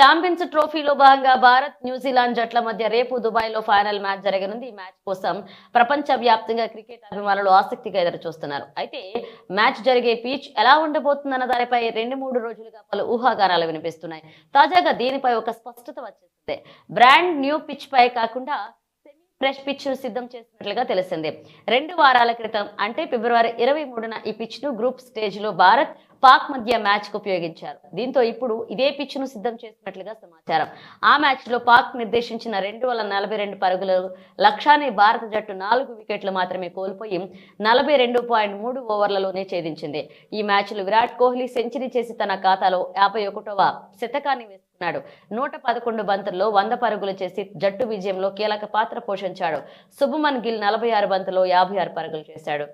Champions ట్రోఫీలో భాగంగా Bharat New Zealand జట్ల మధ్య రేపు దుబాయ్లో ఫైనల్ మ్యాచ్ జరగనుంది. ఈ మ్యాచ్ కోసం ప్రపంచ వ్యాప్తంగా క్రికెట్ అభిమానులు ఆసక్తిగా ఎదురు చూస్తున్నారు అయితే మ్యాచ్ జరిగే పిచ్ ఎలా ఉండబోతుందన్న దానిపై రెండు మూడు రోజులుగా పలు ఊహాగానాలు వినిపిస్తున్నాయి. తాజాగా దీనిపై ఒక స్పష్టత వచ్చేసింది. బ్రాండ్ న్యూ పిచ్ పై కాకుండా ఫ్రెష్ పిచ్ను సిద్ధం చేసినట్లుగా తెలిసింది. రెండు వారాల క్రితం అంటే ఫిబ్రవరి ఇరవై మూడున ఈ పిచ్ను గ్రూప్ స్టేజ్లో భారత్ పాక్ మధ్య మ్యాచ్కు ఉపయోగించారు. దీంతో ఇప్పుడు ఇదే పిచ్ను సిద్ధం చేసినట్లుగా సమాచారం. ఆ మ్యాచ్లో పాక్ నిర్దేశించిన రెండు వందల నలభై రెండు పరుగుల లక్ష్యాన్ని భారత జట్టు నాలుగు వికెట్లు మాత్రమే కోల్పోయి నలభై రెండు పాయింట్ మూడు ఓవర్లలోనే ఛేదించింది. ఈ మ్యాచ్లో విరాట్ కోహ్లీ సెంచరీ చేసి తన ఖాతాలో యాభై ఒకటవ శతకాన్ని వేసుకున్నాడు. నూట పదకొండు బంతుల్లో వంద పరుగులు చేసి జట్టు విజయంలో కీలక పాత్ర పోషించాడు. శుభమన్ గిల్ నలభై ఆరు బంతుల్లో యాభై ఆరు పరుగులు చేశాడు.